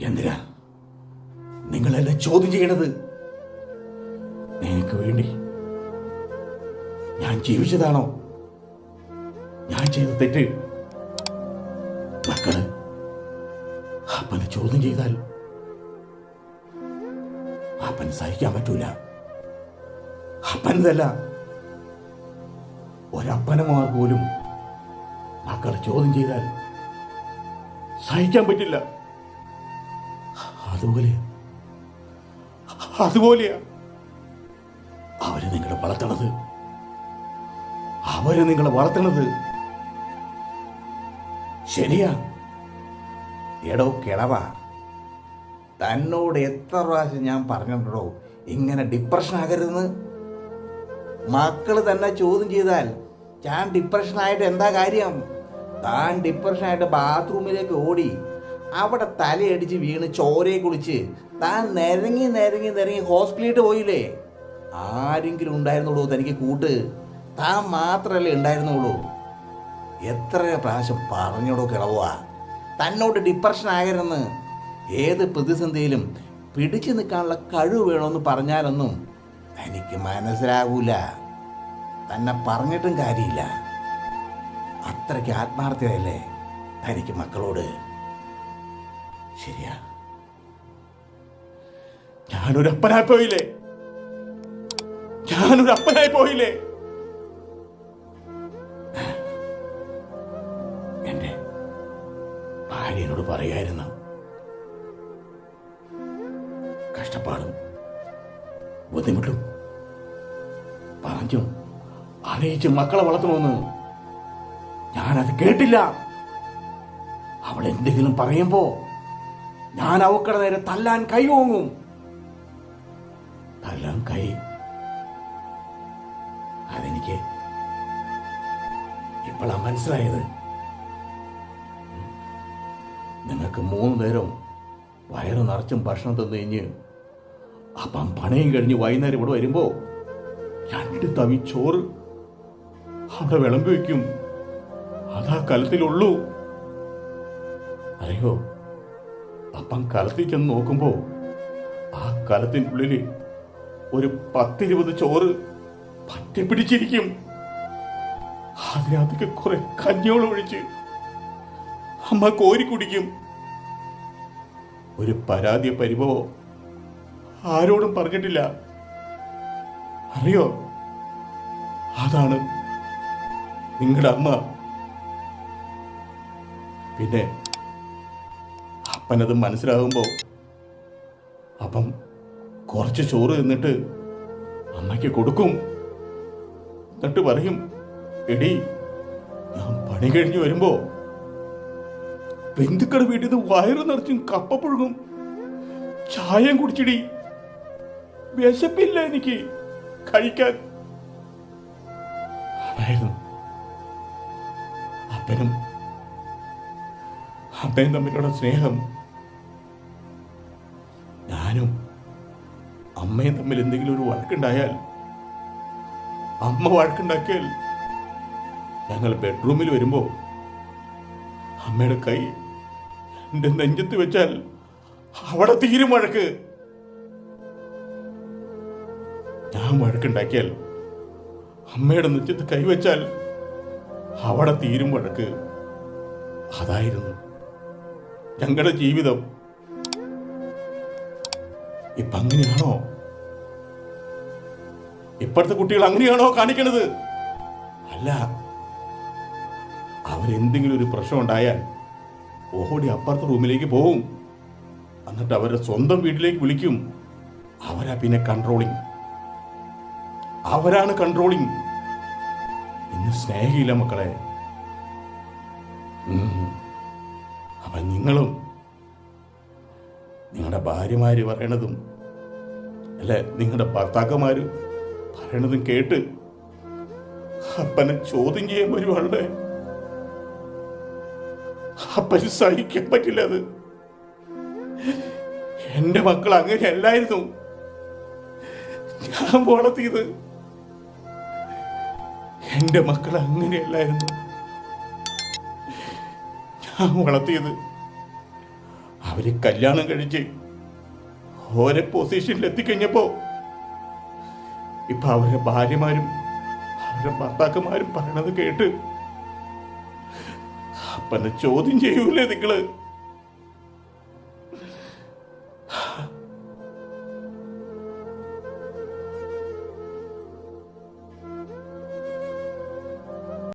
എന്തിനാ? നിങ്ങളല്ല ചോദ്യം ചെയ്യണത്? നിങ്ങൾക്ക് വേണ്ടി. ഞാൻ ജീവിച്ചതാണോ? ഞാൻ ചെയ്ത തെറ്റ്. മക്കൾ അപ്പനെ ചോദ്യം ചെയ്താൽ അപ്പൻ സഹിക്കാൻ പറ്റൂല. അപ്പനതല്ല. ഒരപ്പനമാർ പോലും മക്കളെ ചോദ്യം ചെയ്താൽ സഹിക്കാൻ പറ്റില്ല. അതുപോലെ അതുപോലെയാ. അവർ നിങ്ങളെ വളർത്തണത്. അവർ നിങ്ങളെ വളർത്തണത് ശരിയാ. എടോ കിളവ. തന്നോട് എത്ര പ്രാവശ്യം ഞാൻ പറഞ്ഞിട്ടുണ്ടോ? ഇങ്ങനെ ഡിപ്രഷൻ ആകരുതെന്ന്. മക്കൾ തന്നെ ചോദ്യം ചെയ്താൽ ഞാൻ ഡിപ്രഷൻ ആയിട്ട് എന്താ കാര്യം? താൻ ഡിപ്രഷൻ ആയിട്ട് ബാത്റൂമിലേക്ക് ഓടി അവിടെ തലയടിച്ച് വീണ് ചോരയെ കുളിച്ച് താൻ നിരങ്ങി നിരങ്ങി നിരങ്ങി ഹോസ്പിറ്റലിൽ പോയില്ലേ? ആരെങ്കിലും ഉണ്ടായിരുന്നുള്ളൂ തനിക്ക് കൂട്ട്. താൻ മാത്രമല്ലേ ഉണ്ടായിരുന്നുള്ളൂ. എത്ര പ്രാവശ്യം പറഞ്ഞോടോ കിളവുക തന്നോട് ഡിപ്രഷൻ ആകരുതെന്ന്. ഏത് പ്രതിസന്ധിയിലും പിടിച്ചു നിൽക്കാനുള്ള കഴിവ് വേണമെന്ന് പറഞ്ഞാലൊന്നും എനിക്ക് മനസ്സിലാകൂല തന്നെ പറഞ്ഞിട്ടും കാര്യമില്ല. അത്രയ്ക്ക് ആത്മാർത്ഥതയല്ലേ തനിക്ക് മക്കളോട്? ശരിയാ. ഞാനൊരു അപ്പനായി പോയില്ലേ? ഞാനൊരു അപ്പനായി പോയില്ലേ? എന്റെ ഭാര്യനോട് പറയായിരുന്നു. കഷ്ടപ്പാടും ബുദ്ധിമുട്ടും പറഞ്ഞും അറിയിച്ച് മക്കളെ വളർത്തണമെന്ന്. ഞാനത് കേട്ടില്ല. അവൾ എന്തെങ്കിലും പറയുമ്പോ ഞാൻ അവക്കട നേരെ തല്ലാൻ കൈ ഓങ്ങും തല്ലാൻ കൈ? അതെനിക്ക് ഇപ്പോഴാ മനസ്സിലായത്. നിങ്ങൾക്ക് മൂന്ന് നേരം വയറ് നിറച്ചും ഭക്ഷണം തന്നു കഴിഞ്ഞ് അപ്പം പണയും കഴിഞ്ഞ് വൈകുന്നേരം ഇവിടെ വരുമ്പോ രണ്ട് തവി ചോറ് അവിടെ വിളമ്പി വയ്ക്കും അതാ കലത്തിലുള്ളൂ. അറിയോ? അപ്പം കലത്തേക്ക് ഒന്ന് നോക്കുമ്പോ ആ കലത്തിനുള്ളിൽ ഒരു പത്തിരുപത് ചോറ് പറ്റിപ്പിടിച്ചിരിക്കും. അതിനകത്തേക്ക് കുറെ കഞ്ഞോളം ഒഴിച്ച് അമ്മ കോരി കുടിക്കും. ഒരു പരാതിയ പരിഭവോ ആരോടും പറഞ്ഞിട്ടില്ല. അറിയോ? അതാണ് നിങ്ങളുടെ അമ്മ. പിന്നെ അപ്പനത് മനസ്സിലാകുമ്പോൾ അപ്പം കുറച്ച് ചോറ് തിന്നിട്ട് അമ്മയ്ക്ക് കൊടുക്കും. എന്നിട്ട് പറയും എടി ഞാൻ പണി കഴിഞ്ഞ് വരുമ്പോ ബന്ധുക്കളുടെ വീട്ടിൽ നിന്ന് വയറ് നിറച്ചും കപ്പ പുഴുകും ചായം കുടിച്ചിടി. വിശപ്പില്ല എനിക്ക് കഴിക്കാൻ. അപ്പനും അമ്മയും തമ്മിലുള്ള സ്നേഹം. ഞാനും അമ്മയും തമ്മിൽ എന്തെങ്കിലും ഒരു വഴക്കുണ്ടായാൽ അമ്മ വഴക്കുണ്ടാക്കിയാൽ ഞങ്ങൾ ബെഡ്റൂമിൽ വരുമ്പോ അമ്മയുടെ കൈ എന്റെ നെഞ്ചത്ത് വെച്ചാൽ അവിടെ തീരും വഴക്ക്. ഞാൻ വഴക്കുണ്ടാക്കിയാൽ അമ്മയുടെ നെഞ്ചത്ത് കൈവച്ചാൽ അവിടെ തീരും വഴക്ക്. അതായിരുന്നു ഞങ്ങളുടെ ജീവിതം. ഇപ്പൊ അങ്ങനെയാണോ? ഇപ്പോഴത്തെ കുട്ടികൾ അങ്ങനെയാണോ കാണിക്കണത്? അല്ല അവരെന്തെങ്കിലും ഒരു പ്രശ്നം ഉണ്ടായാൽ ഓടി അപ്പുറത്തെ റൂമിലേക്ക് പോവും. എന്നിട്ട് അവരുടെ സ്വന്തം വീട്ടിലേക്ക് വിളിക്കും. അവരാ പിന്നെ കൺട്രോളിങ് അവരാണ് കൺട്രോളിങ് ഇന്ന് സ്നേഹമില്ല മക്കളെ. അപ്പൊ നിങ്ങളും ഭാര്യമാര് പറയണതും അല്ലെ? നിങ്ങളുടെ ഭർത്താക്കന്മാർ പറയണതും കേട്ട് അപ്പനെ ചോദ്യം ചെയ്യാൻ വരുവാളുടെ അപ്പന് സഹിക്കാൻ പറ്റില്ല അത്. എന്റെ മക്കൾ അങ്ങനെയല്ലായിരുന്നു ഞാൻ വളർത്തിയത് എന്റെ മക്കൾ അങ്ങനെയല്ലായിരുന്നു ഞാൻ വളർത്തിയത് അവർ കല്യാണം കഴിച്ച് ഓരോ പൊസിഷനിൽ എത്തിക്കഴിഞ്ഞപ്പോ ഇപ്പൊ അവരുടെ ഭാര്യമാരും അവരുടെ ഭർത്താക്കന്മാരും പറയണത് കേട്ട് അപ്പനെ ചോദ്യം ചെയ്യൂലേ നിങ്ങൾ?